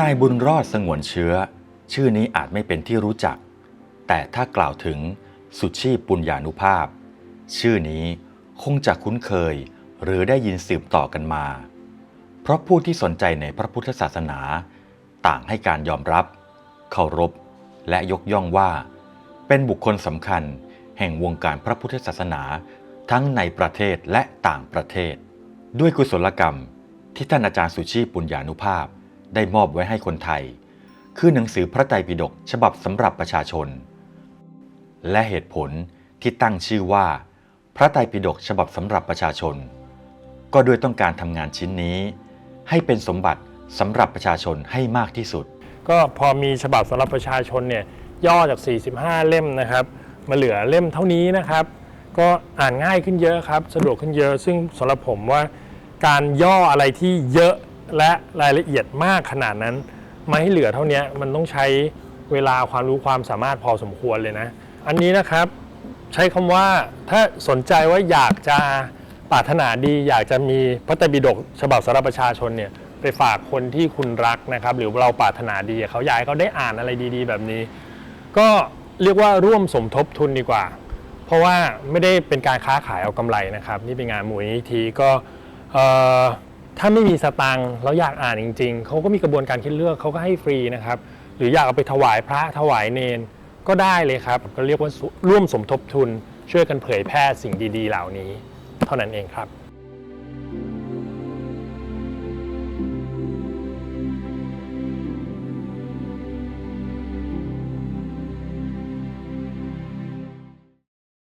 นายบุญรอดสงวนเชื้อ ชื่อนี้อาจไม่เป็นที่รู้จัก แต่ถ้ากล่าวถึงสุชีพปุญญานุภาพ ชื่อนี้คงจะคุ้นเคยหรือได้ยินสืบต่อกันมา เพราะผู้ที่สนใจในพระพุทธศาสนา ต่างให้การยอมรับ เคารพ และยกย่องว่า เป็นบุคคลสำคัญแห่งวงการพระพุทธศาสนาทั้งในประเทศและต่างประเทศ ด้วยกุศลกรรมที่ท่านอาจารย์สุชีพปุญญานุภาพ ได้มอบไว้ให้คนไทย คือหนังสือพระไตรปิฎกฉบับสำหรับประชาชน และเหตุผลที่ตั้งชื่อว่า พระไตรปิฎกฉบับสำหรับประชาชน ก็ด้วยต้องการทำงานชิ้นนี้ ให้เป็นสมบัติสำหรับประชาชนให้มากที่สุด ก็พอมีฉบับสำหรับประชาชนเนี่ยย่อจาก 45 เล่มนะครับ มาเหลือเล่มเท่านี้นะครับ ก็อ่านง่ายขึ้นเยอะครับ สะดวกขึ้นเยอะ ซึ่งสำหรับผมว่าการย่ออะไรที่เยอะ และรายละเอียดมากขนาดนั้นมาให้เหลือเท่านี้มันต้องใช้เวลาความรู้ความสามารถพอสมควรเลยนะ อันนี้นะครับใช้คำว่าถ้าสนใจว่าอยากจะปรารถนาดี อยากจะมีพระไตรปิฎกฉบับสำหรับประชาชนเนี่ยไปฝากคนที่คุณรักนะครับ หรือเราปรารถนาดีเขาอยากให้เขาได้อ่านอะไรดีๆ แบบนี้ ก็เรียกว่าร่วมสมทบทุนดีกว่า เพราะว่าไม่ได้เป็นการค้าขายเอากำไรนะครับ นี่เป็นงานมูลนิธิก็เถ้าไม่มีสตังค์แล้วอยากอ่านจริง ๆเขาก็มีกระบวนการคิดเลือกเขาก็ให้ฟรีนะครับ หรืออยากเอาไปถวายพระถวายเนนก็ได้เลยครับก็เรียกว่าร่วมสมทบทุน ช่วยกันเผยแพร่สิ่งดี ๆ เหล่านี้ เท่านั้นเองครับ